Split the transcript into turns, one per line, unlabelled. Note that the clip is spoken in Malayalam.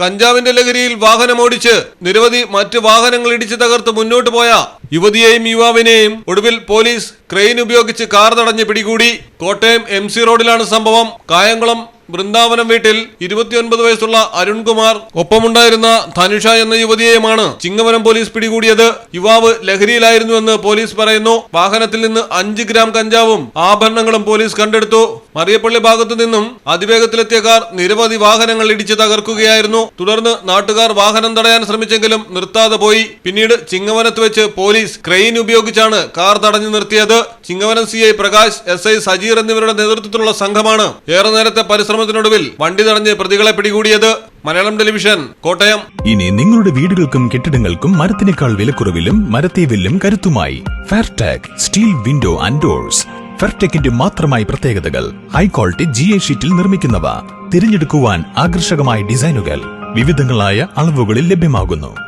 കഞ്ചാവിന്റെ ലഹരിയിൽ വാഹനമോടിച്ച് നിരവധി മറ്റ് വാഹനങ്ങൾ ഇടിച്ചു തകർത്ത് മുന്നോട്ട് പോയ യുവതിയെയും യുവാവിനെയും ഒടുവിൽ പോലീസ് ക്രെയിൻ ഉപയോഗിച്ച് കാർ തടഞ്ഞ് പിടികൂടി. കോട്ടയം എം സി റോഡിലാണ് സംഭവം. കായംകുളം വൃന്ദാവനം വീട്ടിൽ ഇരുപത്തിയൊൻപത് വയസ്സുള്ള അരുൺകുമാർ ഒപ്പമുണ്ടായിരുന്ന ധനുഷ എന്ന യുവതിയെയുമാണ് ചിങ്ങവനം പോലീസ് പിടികൂടിയത്. യുവാവ് ലഹരിയിലായിരുന്നുവെന്ന് പോലീസ് പറയുന്നു. വാഹനത്തിൽ നിന്ന് അഞ്ച് ഗ്രാം കഞ്ചാവും ആഭരണങ്ങളും പോലീസ് കണ്ടെടുത്തു. മറിയപ്പള്ളി ഭാഗത്തു നിന്നും അതിവേഗത്തിലെത്തിയ കാർ നിരവധി വാഹനങ്ങൾ ഇടിച്ചു തകർക്കുകയായിരുന്നു. തുടർന്ന് നാട്ടുകാർ വാഹനം തടയാൻ ശ്രമിച്ചെങ്കിലും നിർത്താതെ പോയി. പിന്നീട് ചിങ്ങവനത്ത് വെച്ച് പോലീസ് ക്രെയിൻ ഉപയോഗിച്ചാണ് കാർ തടഞ്ഞു നിർത്തിയത്. Chingavanam C I Prakash S I Sajeer എന്നിവരുടെ നേതൃത്വത്തിലുള്ള സംഘമാണ് ഏറെ നേരത്തെ പരിശ്രമത്തിനൊടുവിൽ വണ്ടി തടഞ്ഞ് പ്രതികളെ പിടികൂടിയത്. മലയാളം ടെലിവിഷൻ കോട്ടയം.
ഇനി നിങ്ങളുടെ വീടുകൾക്കും കെട്ടിടങ്ങൾക്കും മരത്തിനേക്കാൾ വിലക്കുറവിലും മരത്തെ വില്ലും കരുത്തുമായി Fairtag steel window and doors ഫെർടെക്കിന്റെ മാത്രമായി പ്രത്യേകതകൾ ഹൈ ക്വാളിറ്റി ജി എ ഷീറ്റിൽ നിർമ്മിക്കുന്നവ. തിരഞ്ഞെടുക്കുവാൻ ആകർഷകമായ ഡിസൈനുകൾ വിവിധങ്ങളായ അളവുകളിൽ ലഭ്യമാകുന്നു.